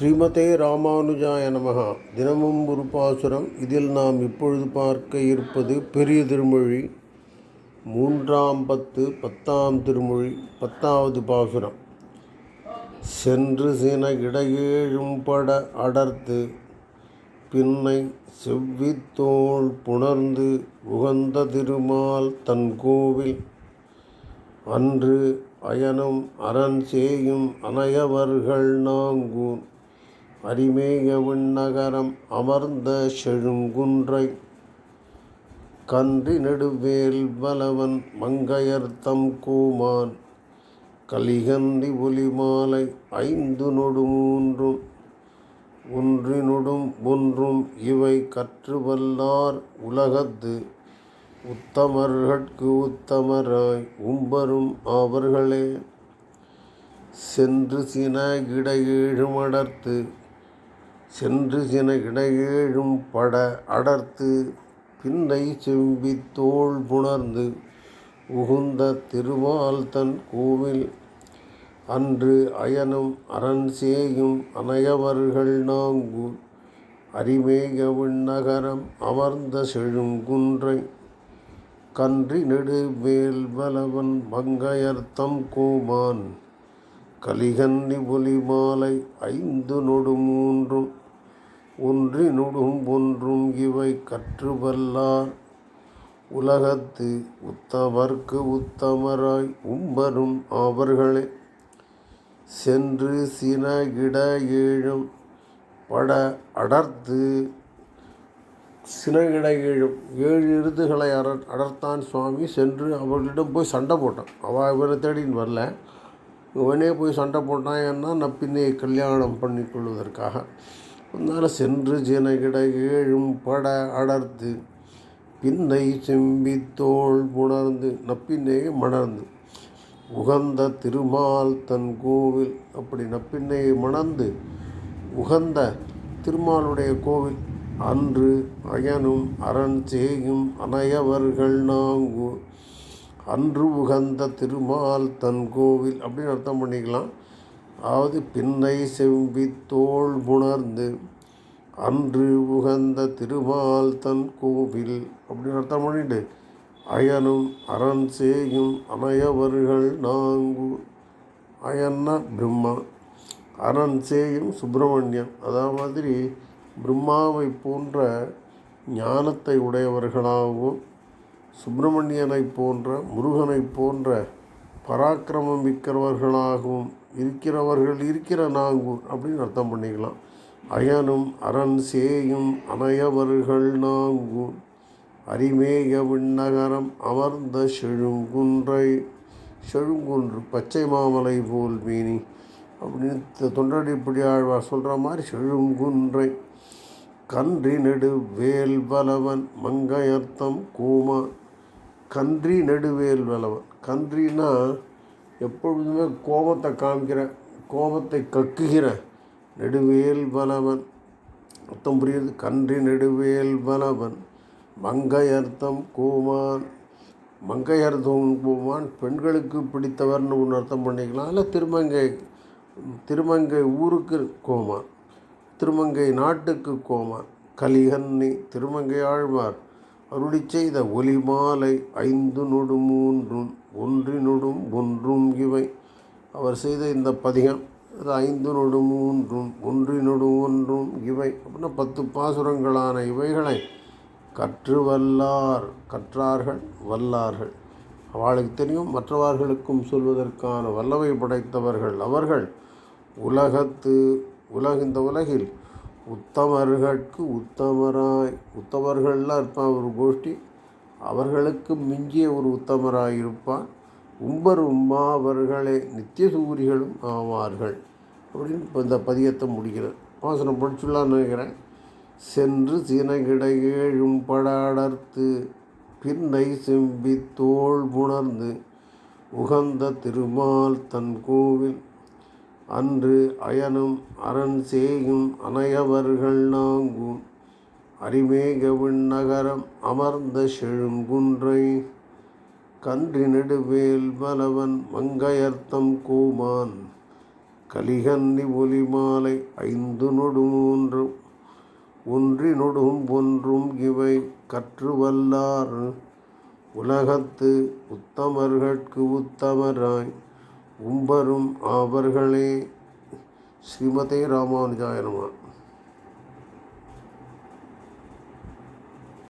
ஸ்ரீமதே ராமானுஜாய நமகா தினமும் ஒரு பாசுரம் இதில் நாம் இப்பொழுது பார்க்க இருப்பது பெரிய திருமொழி. மூன்றாம் பத்து பத்தாம் திருமொழி பத்தாவது பாசுரம். சென்று சின இடையேழும் பட அடர்த்து பின்னை செவ்வித்தோள் புணர்ந்து உகந்த திருமால் தன் கோவில். அன்று அயனும் அரண் சேயும் அனையவர்கள் நாங்கூன். அரிமேய விண்ணகரம் அமர்ந்த செழுங்குன்றை. கன்றி நெடுவேல் பலவன் மங்கையர்த்தம் கோமான். கலிகந்தி ஒலிமாலை ஐந்து நொடுமூன்றும் ஒன்றினொடும் ஒன்றும் இவை கற்று வல்லார் உலகத்து. உத்தமர்கட்கு உத்தமராய் உம்பரும் அவர்களே சென்று சின இடையேழும் சென்று சின இடையேழும் பட அடர்த்து பின்னை செம்பி தோள் புணர்ந்து உகுந்த திருவால் தன் கோவில். அன்று அயனும் அரண் சேயும் அனையவர்கள் நாங்கூர் அரிமேய விண்ணகரம் அமர்ந்த செழுங்குன்றை கன்றி. நெடுவேல் பலவன் வலவன் மங்கையர்த்தம் கோமான் கலிகன்னி ஒலி மாலை ஐந்து நொடு மூன்றும். ஒன்றினுடும் ஒன்றும் இவை கற்று வல்லார் உலகத்து உத்தவர்க்கு உத்தமராய் உம்பரும் அவர்களே. சென்று சின ஏழும் பட அடர்த்து. சினகிட ஏழும் ஏழு இருதுகளை அட அடர்த்தான் சுவாமி. சென்று அவர்களிடம் போய் சண்டை போட்டான். அவள் இவரை தேடின்னு வரல. இவனே போய் சண்டை போட்டான். ஏன்னா பின்னே கல்யாணம் பண்ணி கொள்வதற்காக அதனால் சென்று ஜனகிட ஏழும் பட அடர்த்து பின்னை செம்பி தோல் புணர்ந்து நப்பின்னையை மணர்ந்து. உகந்த திருமால் தன் கோவில் அப்படி நப்பின்னையை மணந்து உகந்த திருமாலுடைய கோவில். அன்று அயனும் அரண் செய்யும் அனையவர்கள் நாங்கு அன்று உகந்த திருமால் தன் கோவில் அப்படின்னு அர்த்தம் பண்ணிக்கலாம். அதாவது பின்னை செவ்வித்தோள் தோள் புணர்ந்து அன்று உகந்த திருமால் தன் கோவில் அப்படின்னு அர்த்தம் பண்ணிட்டு அயனும் அரண் சேயும் அணையவர்கள் நாங்கு அயன்னா பிரம்மா அரண் சேயும் சுப்பிரமணியம். அதே மாதிரி பிரம்மாவை போன்ற ஞானத்தை உடையவர்களாகவும் சுப்பிரமணியனை போன்ற முருகனை போன்ற பராக்கிரமம் மிக்கிறவர்களாகவும் இருக்கிறவர்கள் இருக்கிற நாங்கூர் அப்படின்னு அர்த்தம் பண்ணிக்கலாம். அயனும் அரண் சேயும் அனையவர்கள் நாங்கூர் அரிமேய விண்ணகரம் அமர்ந்த செழுங்குன்றை செழுங்குன்று பச்சை மாமலை போல் மீனி அப்படின்னு தொண்டடிப்படி ஆழ்வார் சொல்கிற மாதிரி செழுங்குன்றை. கன்றி நெடு வேல் வலவன் மங்கையர்த்தம் கூமா கன்றி நெடுவேல் வலவன். கன்றினா எப்பொழுதுமே கோபத்தை காமிக்கிற கோபத்தை கக்குகிற நெடுவேல் பலவன் அர்த்தம் புரியுது? கன்றி நெடுவேல் பலவன் மங்கை அர்த்தம் கோமான் கூமான் மங்கையர்த்தம் கூமான் பெண்களுக்கு பிடித்தவர்னு ஒன்று அர்த்தம் பண்ணிக்கலாம். இல்லை திருமங்கை திருமங்கை ஊருக்கு கோமான் திருமங்கை நாட்டுக்கு கோமான் கலிகன்னி திருமங்கை ஆழ்வார். அருளி செய்த ஒலி மாலை ஐந்து நொடு மூன்றும் ஒன்றினொடும் ஒன்றும் இவை. அவர் செய்த இந்த பதிகம் இது ஐந்து நொடு மூன்றும் ஒன்றினொடு ஒன்றும் இவை. அப்படின்னா பத்து பாசுரங்களான இவைகளை கற்று வல்லார் கற்றார்கள் வல்லார்கள். அவளுக்கு தெரியும் மற்றவர்களுக்கும் சொல்வதற்கான வல்லவை படைத்தவர்கள் அவர்கள். உலகத்து உலக இந்த உலகில் உத்தமர்களுக்கு உத்தமராய் உத்தமர்கள்லாம் இருப்பான் ஒரு கோஷ்டி. அவர்களுக்கு மிஞ்சிய ஒரு உத்தமராய் இருப்பான். உம்பர் உம்மா அவர்களே நித்திய சூரிகளும் ஆவார்கள். அப்படின்னு இப்போ இந்த பதியத்தை முடிக்கிறது பாசனம் படிச்சுடலான்னு நினைக்கிறேன். சென்று சினகிட ஏழும் படாடர்த்து பின்னை செம்பி தோள் புணர்ந்து உகந்த திருமால் தன் கோவில் அன்று அயனும் அரண் சேயும் அனையவர்கள் நாங்கும். அரிமேக விண்ணகரம் அமர்ந்த செழுங்குன்றை கன்றி. நெடுவேல் வலவன் மங்கையர்த்தம் கூமான். கலிகன்னி ஒலி மாலை ஐந்து நொடுமூன்றும் ஒன்றி நொடும் ஒன்றும் இவை கற்று வல்லார் உலகத்து உத்தமர்கட்கு உத்தமராய். உம்பரும் அவர்களே ஸ்ரீமதே ராமானுஜாய